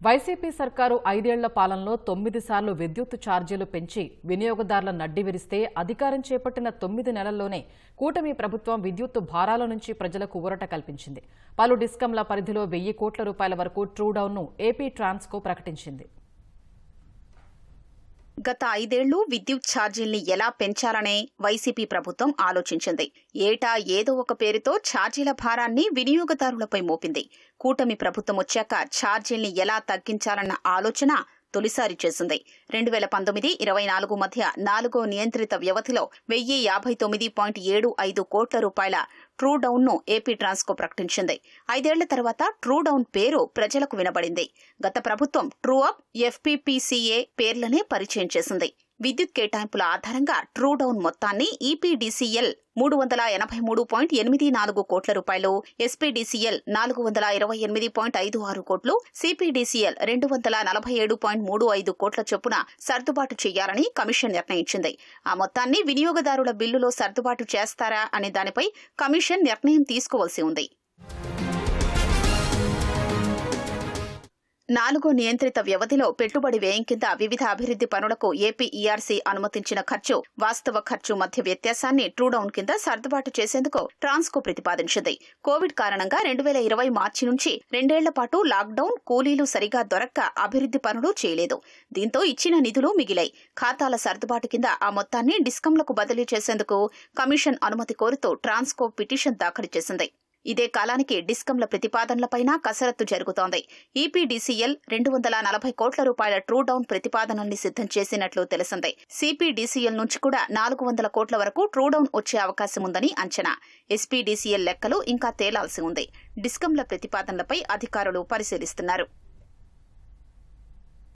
YCP సర్కారు ఐదేళ్ళ పాలనలో తొమ్మిది సార్లు విద్యుత్ ఛార్జీలు పెంచి వినియోగదారుల నడ్డి విరిస్తే అధికారం చేపట్టిన తొమ్మిది నెలల్లోనే కూటమి ప్రభుత్వం విద్యుత్ భారాల నుంచి ప్రజలకు ఊరట కల్పించింది. పలు డిస్కంల పరిధిలో వెయ్యి కోట్ల రూపాయల వరకు ట్రూడౌన్ను ఏపీ ట్రాన్స్కో ప్రకటించింది. గత ఐదేళ్ళు విద్యుత్ ఛార్జీల్ని ఎలా పెంచాలనే వైసీపీ ప్రభుత్వం ఆలోచించింది. ఏటా ఏదో ఒక పేరుతో ఛార్జీల భారాన్ని వినియోగదారులపై మోపింది. కూటమి ప్రభుత్వం వచ్చాక ఛార్జీల్ని ఎలా తగ్గించాలన్న ఆలోచన తొలిసారి చేసింది. రెండు వేల పంతొమ్మిది ఇరవై నాలుగు మధ్య నాలుగో నియంత్రిత వ్యవధిలో వెయ్యి యాభై తొమ్మిది పాయింట్ ఏడు ఐదు కోట్ల రూపాయల ట్రూ డౌన్ను ఏపీ ట్రాన్స్కో ప్రకటించింది. ఐదేళ్ళ తర్వాత ట్రూ డౌన్ పేరు ప్రజలకు వినబడింది. గత ప్రభుత్వం ట్రూ అప్ ఎఫ్పీపీసీఏ పేర్లనే పరిచయం చేసింది. విద్యుత్ కేటాయింపుల ఆధారంగా ట్రూడౌన్ మొత్తాన్ని ఈపీడీసీఎల్ మూడు వందల ఎనభై మూడు పాయింట్ ఎనిమిది నాలుగు కోట్ల రూపాయలు ఎస్పీడీసీఎల్ నాలుగు వందల ఇరవై ఎనిమిది పాయింట్ ఐదు ఆరు కోట్లు సిపిడిసిఎల్ రెండు వందల నలభై ఏడు పాయింట్ మూడు ఐదు కోట్ల చొప్పున సర్దుబాటు చేయాలని కమిషన్ నిర్ణయించింది. ఆ మొత్తాన్ని వినియోగదారుల బిల్లులో సర్దుబాటు చేస్తారా అనే దానిపై కమిషన్ నిర్ణయం తీసుకోవాల్సి ఉంది. నాలుగో నియంత్రిత వ్యవధిలో పెట్టుబడి వ్యయం కింద వివిధ అభివృద్ది పనులకు ఏపీ ఈఆర్సీ అనుమతించిన ఖర్చు వాస్తవ ఖర్చు మధ్య వ్యత్యాసాన్ని ట్రూడౌన్ కింద సర్దుబాటు చేసేందుకు ట్రాన్స్కో ప్రతిపాదించింది. కోవిడ్ కారణంగా రెండు వేల ఇరవై మార్చి నుంచి రెండేళ్ళ పాటు లాక్డౌన్ కూలీలు సరిగా దొరక్క అభివృద్ది పనులు చేయలేదు. దీంతో ఇచ్చిన నిధులు మిగిలాయి. ఖాతాల సర్దుబాటు కింద ఆ మొత్తాన్ని డిస్కంలకు బదిలీ చేసేందుకు కమిషన్ అనుమతి కోరుతూ ట్రాన్స్కో పిటిషన్ దాఖలు చేసింది. ఇదే కాలానికి డిస్కంల ప్రతిపాదనలపైన కసరత్తు జరుగుతోంది. ఈపీడీసీఎల్ రెండు వందల నలభై కోట్ల రూపాయల ట్రూ డౌన్ ప్రతిపాదనల్ని సిద్ధం చేసినట్లు తెలిసింది. సిపిడిసిఎల్ నుంచి కూడా నాలుగు వందల కోట్ల వరకు ట్రూ డౌన్ వచ్చే అవకాశం ఉందని అంచనా. ఎస్పీడీసీఎల్ లెక్కలు ఇంకా తేలాల్సి ఉంది. డిస్కంల ప్రతిపాదనలపై అధికారులు పరిశీలిస్తున్నారు.